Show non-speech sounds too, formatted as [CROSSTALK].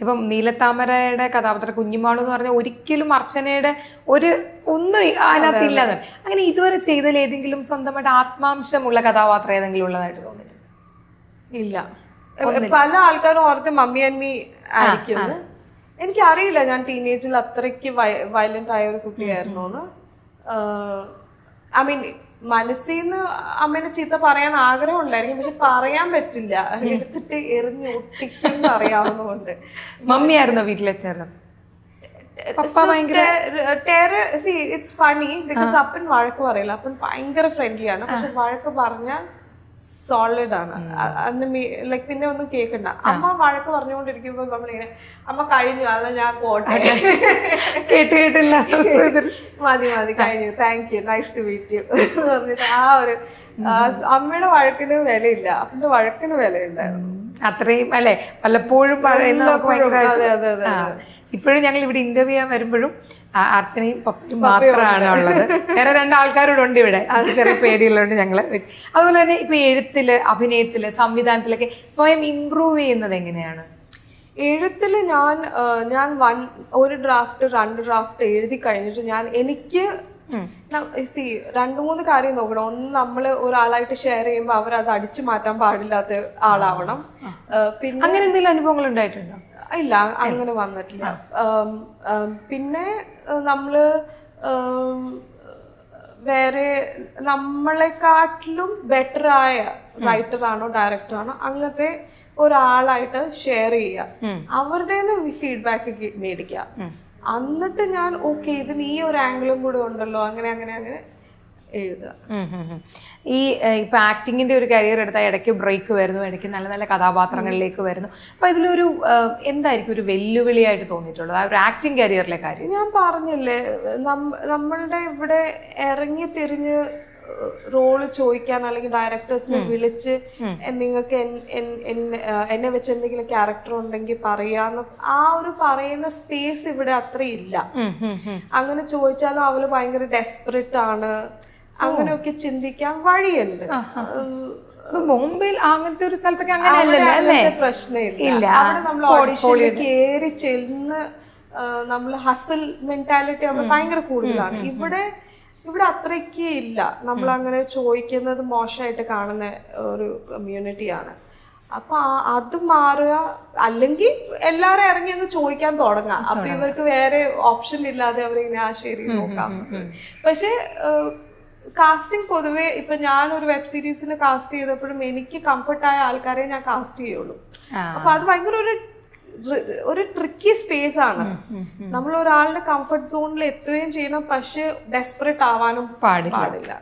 ഇപ്പം നീലത്താമരയുടെ കഥാപാത്ര കുഞ്ഞുമാളു എന്ന് പറഞ്ഞാൽ ഒരിക്കലും അർച്ചനയുടെ ഒരു ഒന്നും അതിനകത്തില്ല. അങ്ങനെ ഇതുവരെ ചെയ്തതിൽ ഏതെങ്കിലും സ്വന്തമായിട്ട് ആത്മാംശമുള്ള കഥാപാത്രം ഏതെങ്കിലും ഉള്ളതായിട്ട് തോന്നിയിട്ടുണ്ട്? ഇല്ല. പല ആൾക്കാരും ഓർത്ത് മമ്മി ആൻഡ് മീ ആയിരിക്കും. എനിക്ക് അറിയില്ല ഞാൻ ടീനേജിൽ അത്രയ്ക്ക് വയലന്റ് ആയ ഒരു കുട്ടിയായിരുന്നു ഐ മീൻ മനസ്സിൽ നിന്ന് അമ്മേനെ ചീത്ത പറയാൻ ആഗ്രഹം ഉണ്ടായിരിക്കും പക്ഷെ പറയാൻ പറ്റില്ല. എടുത്തിട്ട് എറിഞ്ഞ് ഒട്ടിക്കും അറിയാവുന്നതുകൊണ്ട്. മമ്മിയായിരുന്നു ഭയങ്കര ഇറ്റ്സ് ഫണി ബിക്കോസ് അപ്പൻ വഴക്ക് പറയില്ല. അപ്പൻ ഭയങ്കര ഫ്രണ്ട്ലി ആണ്. പക്ഷെ വഴക്ക് പറഞ്ഞാൽ സോളിഡ് ആണ്. അ- അന്ന് ലൈക് പിന്നെ ഒന്നും കേൾക്കണ്ട. അമ്മ വഴക്ക് പറഞ്ഞുകൊണ്ടിരിക്കുമ്പോ നമ്മളിങ്ങനെ അമ്മ കഴിഞ്ഞു അതാ ഞാൻ പോട്ടെ. കേട്ട് കേട്ടില്ല. [LAUGHS] മതി മതി കഴിഞ്ഞു. Thank you nice to meet you പറഞ്ഞിട്ട് ആ ഒരു അമ്മയുടെ വഴക്കിന് വിലയില്ല. അപ്പന്റെ വഴക്കിന് വിലയുണ്ടായിരുന്നു. അത്രയും അല്ലെ? പലപ്പോഴും ഇപ്പോഴും ഞങ്ങൾ ഇവിടെ ഇന്റർവ്യൂ ചെയ്യാൻ വരുമ്പോഴും അർച്ചനയും പപ്പയും മാത്രമാണ് ഉള്ളത്. വേറെ രണ്ടാൾക്കാരോട് ഉണ്ട് ഇവിടെ ചെറിയ പേടിയുള്ളതുകൊണ്ട് ഞങ്ങൾ. വെച്ച്- അതുപോലെ തന്നെ ഇപ്പൊ എഴുത്തിൽ അഭിനയത്തിൽ സംവിധാനത്തിലൊക്കെ സ്വയം ഇമ്പ്രൂവ് ചെയ്യുന്നത് എങ്ങനെയാണ്? എഴുത്തിൽ ഞാൻ ഞാൻ വൺ ഒരു ഡ്രാഫ്റ്റ് രണ്ട് ഡ്രാഫ്റ്റ് എഴുതി കഴിഞ്ഞിട്ട് ഞാൻ എനിക്ക് സി രണ്ടു മൂന്ന് കാര്യം നോക്കണം. ഒന്ന് നമ്മൾ ഒരാളായിട്ട് ഷെയർ ചെയ്യുമ്പോൾ അവർ അത് അടിച്ചു മാറ്റാൻ പാടില്ലാത്ത ആളാവണം. പിന്നെ അങ്ങനെ എന്തെങ്കിലും അനുഭവങ്ങൾ ഉണ്ടായിട്ടുണ്ടോ? ഇല്ല അങ്ങനെ വന്നിട്ടില്ല. പിന്നെ നമ്മൾ വേറെ നമ്മളെക്കാട്ടിലും ബെറ്റർ ആയ റൈറ്റർ ആണോ ഡയറക്ടർ ആണോ അങ്ങനത്തെ ഒരാളായിട്ട് ഷെയർ ചെയ്യുക. അവരുടെ ഫീഡ്ബാക്ക് മേടിക്കുക. എന്നിട്ട് ഞാൻ ഓക്കെ ഇതിന് ഈ ഒരു ആംഗിളും കൂടെ ഉണ്ടല്ലോ. അങ്ങനെ അങ്ങനെ അങ്ങനെ എഴുതുക. ഈ ഇപ്പൊ ആക്ടിങ്ങിന്റെ ഒരു കരിയർ എടുത്താൽ ഇടയ്ക്ക് ബ്രേക്ക് വരുന്നു ഇടയ്ക്ക് നല്ല നല്ല കഥാപാത്രങ്ങളിലേക്ക് വരുന്നു. അപ്പൊ ഇതിലൊരു എന്തായിരിക്കും ഒരു വെല്ലുവിളിയായിട്ട് തോന്നിയിട്ടുള്ളത്? ആ ഒരു ആക്ടിങ് കരിയറിലെ കാര്യം. ഞാൻ പറഞ്ഞില്ലേ നമ്മളുടെ ഇവിടെ ഇറങ്ങി തിരിഞ്ഞ് റോൾ ചോദിക്കാൻ അല്ലെങ്കിൽ ഡയറക്ടേഴ്സിനെ വിളിച്ച് നിങ്ങൾക്ക് എന്നെ വെച്ച് എന്തെങ്കിലും ക്യാരക്ടർ ഉണ്ടെങ്കിൽ പറയാന്ന് ആ ഒരു പറയുന്ന സ്പേസ് ഇവിടെ അത്ര ഇല്ല. അങ്ങനെ ചോദിച്ചാലും അവൾ ഭയങ്കര ഡെസ്പറേറ്റ് ആണ്. അങ്ങനെയൊക്കെ ചിന്തിക്കാൻ വഴിയുണ്ട്. ബോംബെയിൽ അങ്ങനത്തെ ഒരു സ്ഥലത്തൊക്കെ അങ്ങനെ പ്രശ്നമില്ല. അവിടെ നമ്മൾ ഓഡിഷനിൽ കയറി ചെന്ന് നമ്മൾ ഹസൽ മെന്റാലിറ്റി ഭയങ്കര കൂടുതലാണ്. ഇവിടെ ഇവിടെ അത്രയ്ക്ക് ഇല്ല. നമ്മൾ അങ്ങനെ ചോദിക്കുന്നത് മോശമായിട്ട് കാണുന്ന ഒരു കമ്മ്യൂണിറ്റിയാണ് അപ്പൊ അത് മാറുക അല്ലെങ്കിൽ എല്ലാരും ഇറങ്ങി അങ്ങ് ചോദിക്കാൻ തുടങ്ങാം. അപ്പൊ ഇവർക്ക് വേറെ ഓപ്ഷൻ ഇല്ലാതെ അവരിങ്ങനെ ആ ശരി നോക്കാം. പക്ഷെ കാസ്റ്റിംഗ് പൊതുവെ ഇപ്പൊ ഞാൻ ഒരു വെബ് സീരീസിന് കാസ്റ്റ് ചെയ്തപ്പോഴും എനിക്ക് കംഫർട്ടായ ആൾക്കാരെ ഞാൻ കാസ്റ്റ് ചെയ്യുള്ളൂ. അപ്പൊ അത് ഭയങ്കര ഒരു ഒരു ട്രിക്കി സ്പേസ് ആണ്. നമ്മൾ ഒരാളുടെ കംഫർട്ട് സോണിൽ എത്തുകയും ചെയ്യണം പക്ഷെ ഡെസ്പെറേറ്റ് ആവാനും പാടില്ല.